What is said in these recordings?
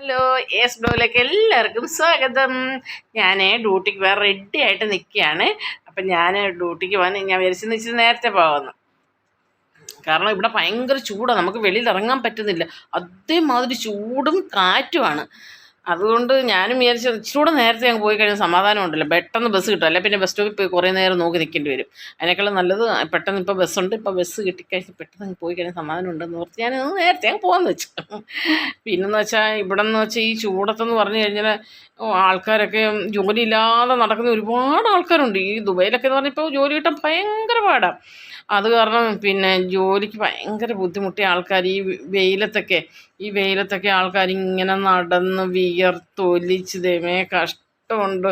Hello S ബ്ലോയിലേക്ക് എല്ലാവർക്കും സ്വാഗതം. ഞാൻ ഡ്യൂട്ടിക്ക് വേറെ റെഡി ആയിട്ട് നിൽക്കുകയാണ് അപ്പം ഞാൻ ഡ്യൂട്ടിക്ക് പോകാൻ ഞാൻ വിരച്ചെന്ന് വെച്ചാൽ നേരത്തെ പോകുന്നു കാരണം ഇവിടെ ഭയങ്കര ചൂടാണ് നമുക്ക് വെളിയിൽ ഇറങ്ങാൻ പറ്റുന്നില്ല. അതേമാതിരി ചൂടും കാറ്റുമാണ്. അതുകൊണ്ട് ഞാനും വിചാരിച്ചു ഇച്ചിരൂടെ നേരത്തെ അങ്ങ് പോയി കഴിഞ്ഞാൽ സമാധാനം ഉണ്ടല്ലോ. പെട്ടെന്ന് ബസ് കിട്ടും. അല്ലെ പിന്നെ ബസ് സ്റ്റോപ്പിൽ പോയി കുറേ നേരം നോക്കി നിൽക്കേണ്ടി വരും. അതിനേക്കാളും നല്ലത് പെട്ടെന്ന് ഇപ്പോൾ ബസ്സുണ്ട് ഇപ്പോൾ ബസ് കിട്ടിക്കഴിഞ്ഞാൽ പെട്ടെന്ന് അങ്ങ് പോയി കഴിഞ്ഞാൽ സമാധാനം ഉണ്ടെന്ന് ഓർത്ത് ഞാൻ നേരത്തെ അങ്ങ് പോകാമെന്ന് വെച്ചു. പിന്നെന്ന് വെച്ചാൽ ഇവിടെ നിന്ന് വെച്ചാൽ ഈ ചൂടത്തെന്ന് പറഞ്ഞു കഴിഞ്ഞാൽ ആൾക്കാരൊക്കെ ജോലിയില്ലാതെ നടക്കുന്ന ഒരുപാട് ആൾക്കാരുണ്ട്. ഈ ദുബൈയിലൊക്കെ എന്ന് പറഞ്ഞാൽ ഇപ്പോൾ ജോലി കിട്ടാൻ ഭയങ്കര പാടാണ് അത് കാരണം പിന്നെ ജോലിക്ക് ഭയങ്കര ബുദ്ധിമുട്ടിയ ആൾക്കാർ ഈ വെയിലത്തൊക്കെ ഈ വെയിലത്തൊക്കെ ആൾക്കാർ ഇങ്ങനെ നടന്ന് വിയർത്തൊലിച്ച് ദമേ കഷ്ടമുണ്ട്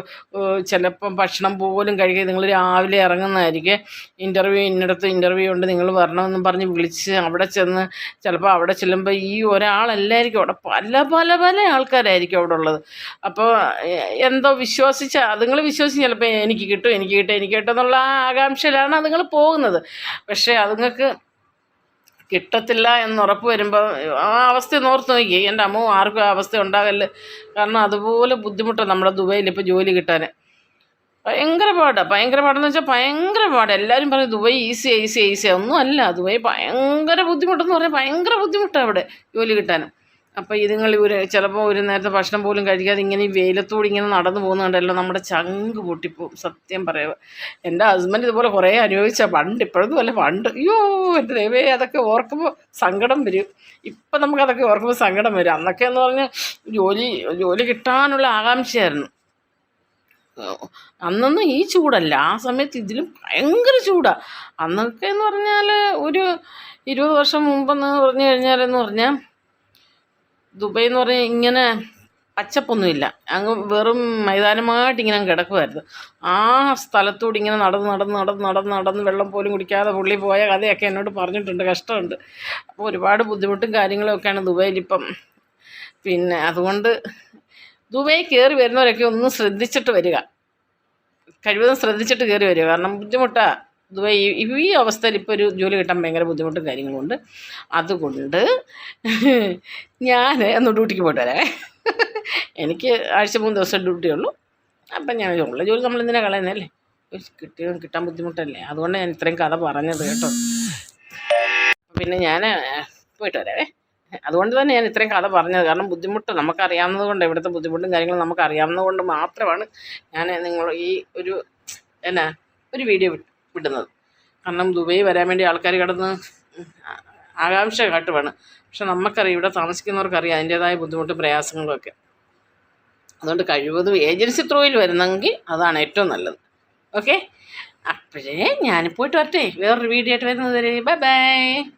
ചിലപ്പം ഭക്ഷണം പോലും കഴിക്കുക നിങ്ങൾ രാവിലെ ഇറങ്ങുന്നതായിരിക്കും. ഇന്റർവ്യൂ ഇന്നിടത്ത് ഇന്റർവ്യൂ ഉണ്ട്. നിങ്ങൾ വരണമെന്നും പറഞ്ഞ് വിളിച്ച് അവിടെ ചെന്ന് ചിലപ്പോൾ അവിടെ ചെല്ലുമ്പോൾ ഈ ഒരാളല്ലായിരിക്കും. അവിടെ പല പല പല ആൾക്കാരായിരിക്കും അവിടെ ഉള്ളത്. അപ്പോൾ എന്തോ വിശ്വസിച്ച അതുങ്ങൾ വിശ്വസിച്ച് ചിലപ്പോൾ എനിക്ക് കിട്ടും എനിക്ക് കിട്ടും എനിക്ക് കിട്ടും എന്നുള്ള ആകാംക്ഷയിലാണ് അതുങ്ങൾ പോകുന്നത്. പക്ഷേ അതുങ്ങൾക്ക് കിട്ടത്തില്ല എന്ന് ഉറപ്പ് വരുമ്പോൾ ആ അവസ്ഥ ഓർത്ത് നോക്കി. എന്റെ അമ്മ ആർക്കും ആ അവസ്ഥ ഉണ്ടാകല്ല് കാരണം അതുപോലെ ബുദ്ധിമുട്ടാണ് നമ്മുടെ ദുബൈയിൽ ഇപ്പോൾ ജോലി കിട്ടാൻ ഭയങ്കര പാടാണ് ഭയങ്കര പാടെന്ന് വെച്ചാൽ ഭയങ്കര പാട്. എല്ലാവരും പറയും ദുബൈ ഈസി ഈസി ഈസി ഒന്നും അല്ല. ദുബൈ ഭയങ്കര ബുദ്ധിമുട്ടെന്ന് പറഞ്ഞാൽ ഭയങ്കര ബുദ്ധിമുട്ടാണ് അവിടെ ജോലി കിട്ടാൻ അപ്പോൾ ഇതുങ്ങൾ ഒരു ചിലപ്പോൾ ഒരു നേരത്തെ ഭക്ഷണം പോലും കഴിക്കാതെ ഇങ്ങനെ ഈ വെയിലത്തോടെ ഇങ്ങനെ നടന്നു പോകുന്നുണ്ടല്ലോ. നമ്മുടെ ചങ്ക് പൊട്ടിപ്പോവും. സത്യം പറയുക എന്റെ ഹസ്ബൻഡ് ഇതുപോലെ കുറേ അനുഭവിച്ച പണ്ട് ഇപ്പോഴൊന്നും അല്ല പണ്ട്. അയ്യോ എന്റെ ദൈവേ അതൊക്കെ ഓർക്കുമ്പോൾ സങ്കടം വരും. ഇപ്പം നമുക്കതൊക്കെ ഓർക്കുമ്പോൾ സങ്കടം വരും. അന്നൊക്കെ എന്ന് പറഞ്ഞാൽ ജോലി ജോലി കിട്ടാനുള്ള ആകാംക്ഷയായിരുന്നു. അന്നൊന്നും ഈ ചൂടല്ല. ആ സമയത്ത് ഇതിലും ഭയങ്കര ചൂടാണ് അന്നൊക്കെ എന്ന് പറഞ്ഞാൽ ഒരു ഇരുപത് വർഷം മുമ്പെന്ന് പറഞ്ഞു കഴിഞ്ഞാലെന്ന് പറഞ്ഞാൽ ദുബൈ എന്ന് പറഞ്ഞാൽ ഇങ്ങനെ പച്ചപ്പൊന്നുമില്ല. അങ്ങ് വെറും മൈതാനമായിട്ട് ഇങ്ങനെ കിടക്കുമായിരുന്നു ആ സ്ഥലത്തൂടെ ഇങ്ങനെ നടന്ന് നടന്ന് നടന്ന് നടന്ന് നടന്ന് വെള്ളം പോലും കുടിക്കാതെ പുള്ളി പോയ കഥയൊക്കെ എന്നോട് പറഞ്ഞിട്ടുണ്ട്. കഷ്ടമുണ്ട്. അപ്പോൾ ഒരുപാട് ബുദ്ധിമുട്ടും കാര്യങ്ങളൊക്കെയാണ് ദുബൈയിലിപ്പം. പിന്നെ അതുകൊണ്ട് ദുബൈ കയറി വരുന്നവരൊക്കെ ഒന്ന് ശ്രദ്ധിച്ചിട്ട് വരിക. കഴിവതും ശ്രദ്ധിച്ചിട്ട് കയറി വരിക. കാരണം ബുദ്ധിമുട്ടാണ് ദുബൈ ഈ- ഈ അവസ്ഥയിൽ ഇപ്പോൾ ഒരു ജോലി കിട്ടാൻ ഭയങ്കര ബുദ്ധിമുട്ടും കാര്യങ്ങളുമുണ്ട് അതുകൊണ്ട് ഞാൻ ഒന്ന് ഡ്യൂട്ടിക്ക് പോയിട്ട് വരാം എനിക്ക് ആഴ്ച മൂന്ന് ദിവസം ഡ്യൂട്ടി ഉള്ളൂ. അപ്പം ഞാൻ ഉള്ള ജോലി നമ്മൾ എന്തിനാ കളയുന്നതല്ലേ കിട്ടിയ കിട്ടാൻ ബുദ്ധിമുട്ടല്ലേ? അതുകൊണ്ട് ഞാൻ ഇത്രയും കഥ പറഞ്ഞത് കേട്ടോ. പിന്നെ ഞാൻ പോയിട്ട് വരാവേ. അതുകൊണ്ട് തന്നെ ഞാൻ ഇത്രയും കഥ പറഞ്ഞത്. കാരണം ബുദ്ധിമുട്ട് നമുക്കറിയാവുന്നത് കൊണ്ട് ഇവിടുത്തെ ബുദ്ധിമുട്ടും കാര്യങ്ങളും നമുക്കറിയാവുന്നത് കൊണ്ട് മാത്രമാണ് ഞാൻ നിങ്ങൾ ഈ ഒരു എന്നാ ഒരു വീഡിയോ വിടുന്നത് കാരണം ദുബൈ വരാൻ വേണ്ടി ആൾക്കാർ കിടന്ന് ആകാംക്ഷ കാട്ടുവാണ്. പക്ഷെ നമുക്കറിയാം ഇവിടെ താമസിക്കുന്നവർക്കറിയാം അതിന്റേതായ ബുദ്ധിമുട്ടും പ്രയാസങ്ങളുമൊക്കെ അതുകൊണ്ട് കഴിവതും ഏജൻസി ത്രൂയിൽ വരുന്നെങ്കിൽ അതാണ് ഏറ്റവും നല്ലത്. ഓക്കെ? അപ്പോഴേ ഞാൻ പോയിട്ട് വരട്ടെ. വേറൊരു വീഡിയോ ആയിട്ട് വരുന്നത് വരെ. Bye bye.